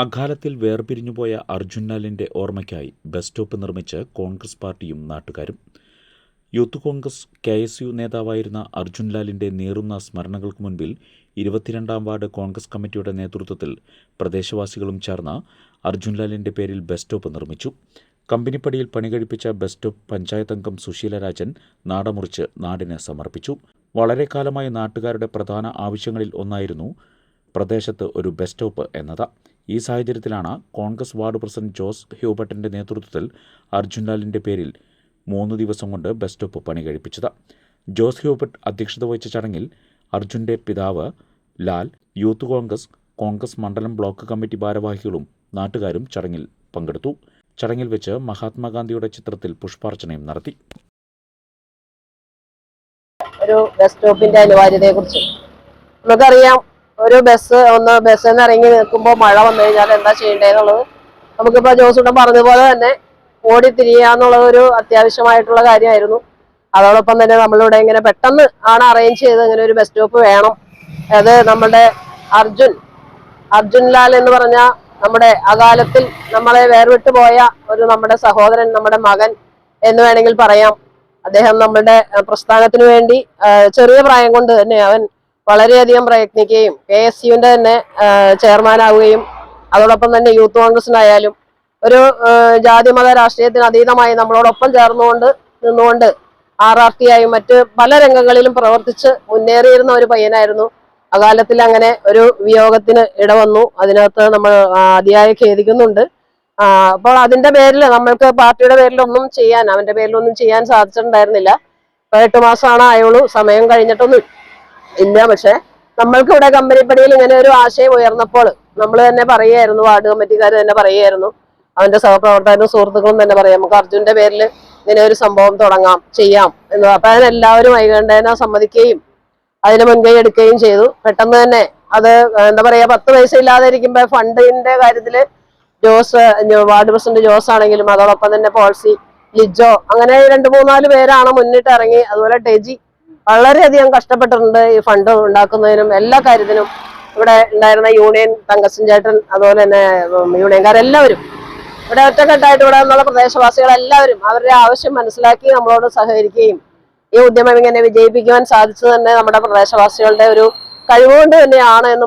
അകാലത്തിൽ വേർപിരിഞ്ഞുപോയ അർജുൻലാലിന്റെ ഓർമ്മയ്ക്കായി bus stop നിർമ്മിച്ച് കോൺഗ്രസ് പാർട്ടിയും നാട്ടുകാരും youth Congress K S U നേതാവായിരുന്ന അർജുൻലാലിന്റെ നീറുന്ന സ്മരണകൾക്ക് മുൻപിൽ ഇരുപത്തിരണ്ടാം വാർഡ് കോൺഗ്രസ് കമ്മിറ്റിയുടെ നേതൃത്വത്തിൽ പ്രദേശവാസികളും ചേർന്ന് അർജുൻലാലിന്റെ പേരിൽ ബസ് സ്റ്റോപ്പ് നിർമ്മിച്ചു. കമ്പനിപ്പടിയിൽ പണികഴിപ്പിച്ച ബസ് സ്റ്റോപ്പ് പഞ്ചായത്ത് അംഗം സുശീല രാജൻ നാടമുറിച്ച് നാടിന് സമർപ്പിച്ചു. വളരെ കാലമായി നാട്ടുകാരുടെ പ്രധാന ആവശ്യങ്ങളിൽ ഒന്നായിരുന്നു പ്രദേശത്ത് ഒരു ബസ് സ്റ്റോപ്പ് എന്നത്. ഈ സാഹചര്യത്തിലാണ് കോൺഗ്രസ് വാർഡ് പ്രസിഡന്റ് ജോസ് ഹ്യൂബർട്ടിന്റെ നേതൃത്വത്തിൽ അർജുൻലാലിന്റെ പേരിൽ മൂന്ന് ദിവസം കൊണ്ട് ബസ് സ്റ്റോപ്പ് പണി കഴിപ്പിച്ചത്. ജോസ് ഹ്യൂബർട്ട് അധ്യക്ഷത വഹിച്ച ചടങ്ങിൽ അർജുന്റെ പിതാവ് ലാൽ യൂത്ത് കോൺഗ്രസ് കോൺഗ്രസ് മണ്ഡലം ബ്ലോക്ക് കമ്മിറ്റി ഭാരവാഹികളും നാട്ടുകാരും ചടങ്ങിൽ പങ്കെടുത്തു. ചടങ്ങിൽ വെച്ച് മഹാത്മാഗാന്ധിയുടെ ചിത്രത്തിൽ പുഷ്പാർച്ചനയും നടത്തി. ഒരു ബസ് സ്റ്റോപ്പിന്റെ അനിവാര്യതയെ കുറിച്ച് നമുക്കറിയാം. ഒരു ബസ് ഒന്ന് ബസ്സിൽ എന്ന് ഇറങ്ങി നിൽക്കുമ്പോൾ മഴ വന്നു കഴിഞ്ഞാൽ എന്താ ചെയ്യേണ്ടതെന്നുള്ളത് നമുക്കിപ്പോൾ ജോസൂട്ടൻ പറഞ്ഞതുപോലെ തന്നെ ഓടി തിരിയാന്നുള്ളത് ഒരു അത്യാവശ്യമായിട്ടുള്ള കാര്യമായിരുന്നു. അതോടൊപ്പം തന്നെ നമ്മളിവിടെ ഇങ്ങനെ പെട്ടെന്ന് ആണ് അറേഞ്ച് ചെയ്ത് ഇങ്ങനെ ഒരു ബസ് സ്റ്റോപ്പ് വേണം. അത് നമ്മുടെ അർജുൻ അർജുൻ ലാൽ എന്ന് പറഞ്ഞ നമ്മുടെ അകാലത്തിൽ നമ്മളെ വേർവിട്ടു പോയ ഒരു നമ്മുടെ സഹോദരൻ നമ്മുടെ മകൻ എന്ന് വേണമെങ്കിൽ പറയാം. അദ്ദേഹം നമ്മുടെ പ്രസ്ഥാനത്തിന് വേണ്ടി ചെറിയ പ്രായം കൊണ്ട് തന്നെ അവൻ വളരെയധികം പ്രയത്നിക്കുകയും കെ എസ് യുവിന്റെ തന്നെ ചെയർമാൻ ആവുകയും അതോടൊപ്പം തന്നെ യൂത്ത് കോൺഗ്രസിനായാലും ഒരു ജാതി മത രാഷ്ട്രീയത്തിന് അതീതമായി നമ്മളോടൊപ്പം ചേർന്നുകൊണ്ട് നിന്നുകൊണ്ട് ആർ ആർ ടി ആയും മറ്റ് പല രംഗങ്ങളിലും പ്രവർത്തിച്ച് മുന്നേറിയിരുന്ന ഒരു പയ്യനായിരുന്നു. അകാലത്തിൽ അങ്ങനെ ഒരു വിയോഗത്തിന് ഇടവന്നു. അതിനകത്ത് നമ്മൾ അതിയായി ഖേദിക്കുന്നുണ്ട്. അപ്പോൾ അതിന്റെ പേരിൽ നമ്മൾക്ക് പാർട്ടിയുടെ പേരിൽ ഒന്നും ചെയ്യാൻ അവന്റെ പേരിൽ ഒന്നും ചെയ്യാൻ സാധിച്ചിട്ടുണ്ടായിരുന്നില്ല. എട്ട് മാസമാണ് ആയുള്ളൂ. സമയം കഴിഞ്ഞിട്ടൊന്നും ഇല്ല. പക്ഷെ നമ്മൾക്ക് ഇവിടെ കമ്പനിപ്പടിയിൽ ഇങ്ങനെ ഒരു ആശയം ഉയർന്നപ്പോൾ നമ്മൾ തന്നെ പറയുമായിരുന്നു വാർഡ് കമ്മിറ്റിക്കാർ തന്നെ പറയുമായിരുന്നു അവന്റെ സഹപ്രവർത്തകരും സുഹൃത്തുക്കളും തന്നെ പറയാം നമുക്ക് അർജുന്റെ പേരിൽ ഇങ്ങനെ ഒരു സംഭവം തുടങ്ങാം ചെയ്യാം എന്ന്. അപ്പൊ അതിനെല്ലാവരും വൈകണ്ഠേന സമ്മതിക്കുകയും അതിന് മുൻകൈ എടുക്കുകയും ചെയ്തു. പെട്ടെന്ന് തന്നെ അത് എന്താ പറയാ പത്ത് പൈസ ഇല്ലാതെ ഇരിക്കുമ്പോ ഫണ്ടിന്റെ കാര്യത്തിൽ ജോസ് വാർഡ് പ്രസിഡന്റ് ജോസ് ആണെങ്കിലും അതോടൊപ്പം തന്നെ പോൾസി ലിജോ അങ്ങനെ രണ്ട് മൂന്നാൽ പേരാണ് മുന്നിട്ട് ഇറങ്ങി. അതുപോലെ ടെജി വളരെയധികം കഷ്ടപ്പെട്ടിട്ടുണ്ട് ഈ ഫണ്ട് ഉണ്ടാക്കുന്നതിനും എല്ലാ കാര്യത്തിനും. ഇവിടെ ഉണ്ടായിരുന്ന യൂണിയൻ തങ്കസൻ ചേട്ടൻ അതുപോലെ തന്നെ യൂണിയൻകാരെല്ലാവരും ഇവിടെ ഒറ്റക്കെട്ടായിട്ട് ഇവിടെ നിന്നുള്ള പ്രദേശവാസികളെല്ലാവരും അവരുടെ ആവശ്യം മനസ്സിലാക്കി നമ്മളോട് സഹകരിക്കുകയും ഈ ഉദ്യമം ഇങ്ങനെ വിജയിപ്പിക്കുവാൻ സാധിച്ചത് തന്നെ നമ്മുടെ പ്രദേശവാസികളുടെ ഒരു കഴിവുകൊണ്ട് തന്നെയാണ് എന്ന്